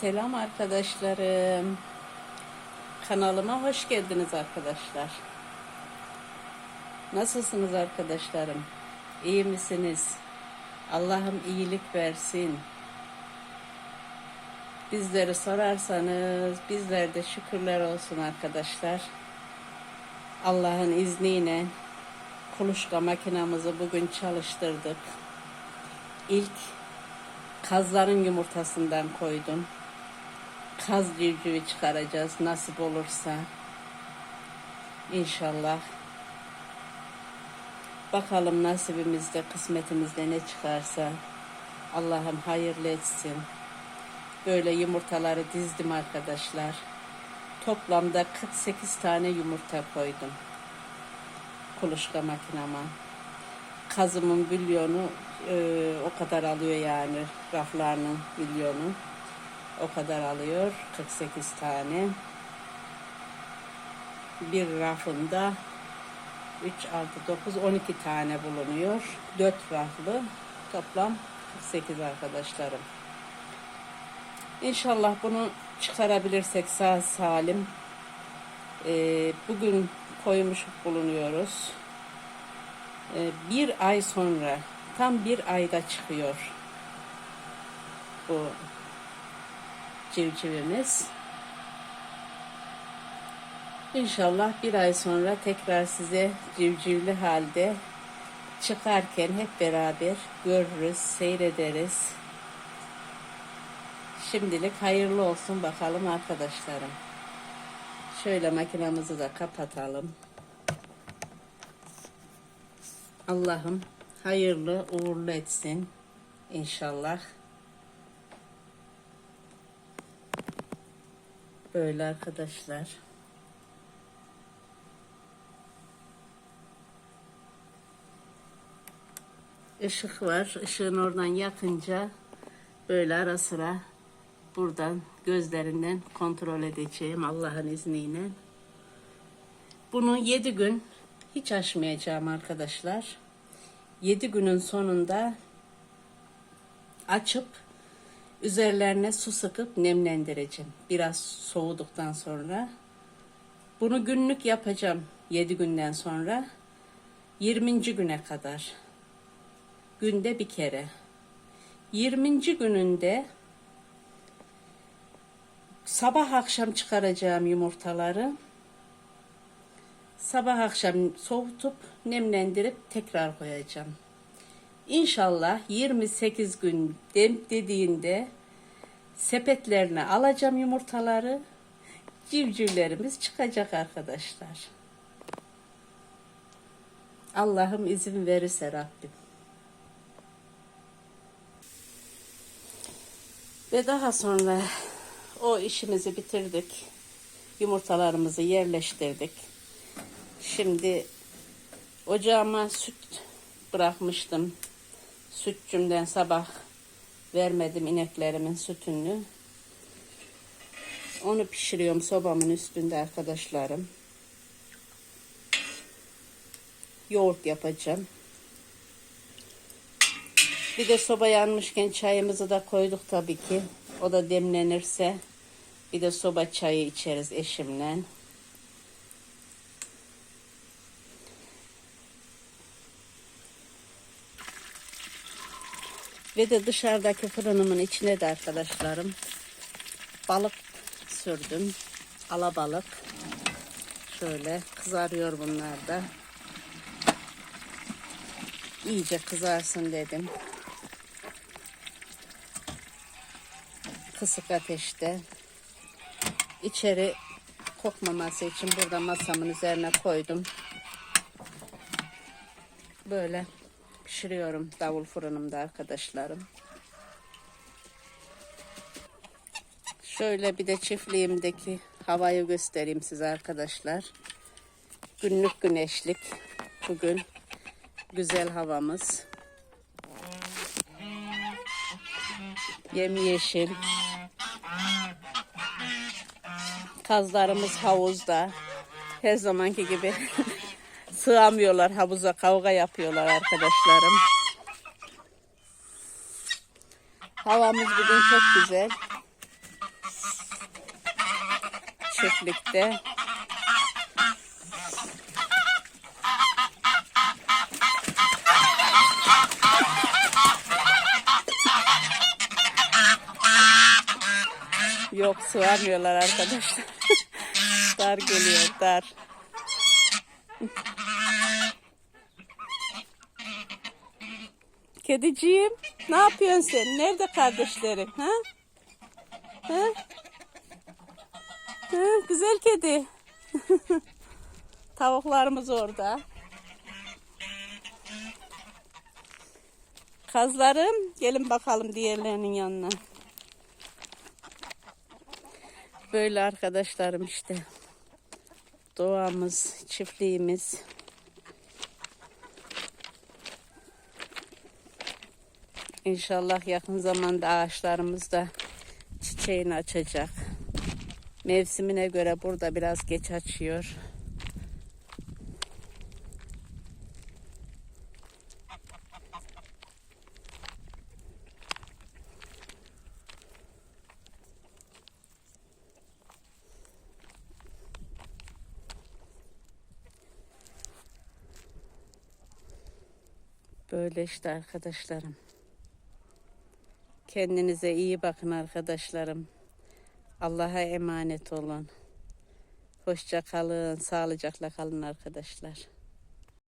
Selam arkadaşlarım. Kanalıma hoş geldiniz arkadaşlar. Nasılsınız arkadaşlarım? İyi misiniz? Allah'ım iyilik versin. Bizleri sorarsanız bizler de şükürler olsun arkadaşlar. Allah'ın izniyle kuluçka makinamızı bugün çalıştırdık. İlk kazların yumurtasından koydum. Kaz civcivi çıkaracağız nasip olursa. İnşallah. Bakalım nasibimizde, kısmetimizde ne çıkarsa. Allah'ım hayırlı etsin. Böyle yumurtaları dizdim arkadaşlar. Toplamda 48 tane yumurta koydum. Kuluçka makinama. Kazımın bilyonu e, o kadar alıyor yani. Raflarının bilyonu. O kadar alıyor. 48 tane. Bir rafında 3, 6, 9, 12 tane bulunuyor. 4 raflı. Toplam 48 arkadaşlarım. İnşallah bunu çıkarabilirsek sağ salim. Ee, bugün koymuş bulunuyoruz. Ee, bir ay sonra, tam bir ayda çıkıyor bu civcivimiz. İnşallah bir ay sonra tekrar size civcivli halde çıkarken hep beraber görürüz, seyrederiz. Şimdilik hayırlı olsun bakalım arkadaşlarım. Şöyle makinamızı da kapatalım. Allah'ım hayırlı uğurlu etsin inşallah. Böyle arkadaşlar. Işık var. Işığın oradan yakınca böyle ara sıra buradan gözlerinden kontrol edeceğim Allah'ın izniyle. Bunu 7 gün hiç açmayacağım arkadaşlar. 7 günün sonunda açıp üzerlerine su sıkıp nemlendireceğim. Biraz soğuduktan sonra. Bunu günlük yapacağım 7 günden sonra. 20. güne kadar. Günde bir kere. 20. gününde sabah akşam çıkaracağım yumurtaları. Sabah akşam soğutup nemlendirip tekrar koyacağım. İnşallah 28 gün dem dediğinde sepetlerine alacağım yumurtaları. Civcivlerimiz çıkacak arkadaşlar. Allah'ım izin verirse Rabbim. Ve daha sonra o işimizi bitirdik. Yumurtalarımızı yerleştirdik. Şimdi ocağıma süt bırakmıştım. Sütçümden sabah vermedim ineklerimin sütünü. Onu pişiriyorum sobamın üstünde arkadaşlarım. Yoğurt yapacağım. Bir de soba yanmışken çayımızı da koyduk tabii ki. O da demlenirse bir de soba çayı içeriz eşimle. Ve de dışarıdaki fırınımın içine de arkadaşlarım balık sürdüm. Alabalık. Şöyle kızarıyor bunlar da. İyice kızarsın dedim. Kısık ateşte. İçeri kokmaması için burada masamın üzerine koydum. Böyle pişiriyorum davul fırınımda arkadaşlarım. Şöyle bir de çiftliğimdeki havayı göstereyim size arkadaşlar. Günlük güneşlik. Bugün güzel havamız. Yemyeşil. Kazlarımız havuzda. Her zamanki gibi sığamıyorlar havuza kavga yapıyorlar arkadaşlarım. Havamız bugün çok güzel. çiftlikte. Yok sığamıyorlar arkadaşlar. dar geliyor dar. Kediciğim ne yapıyorsun sen? Nerede kardeşlerin? Ha? Ha? Ha, güzel kedi. Tavuklarımız orada. Kazlarım gelin bakalım diğerlerinin yanına. Böyle arkadaşlarım işte. Doğamız, çiftliğimiz. İnşallah yakın zamanda ağaçlarımız da çiçeğini açacak. Mevsimine göre burada biraz geç açıyor. Böyle işte arkadaşlarım. Kendinize iyi bakın arkadaşlarım. Allah'a emanet olun. Hoşça kalın, sağlıcakla kalın arkadaşlar.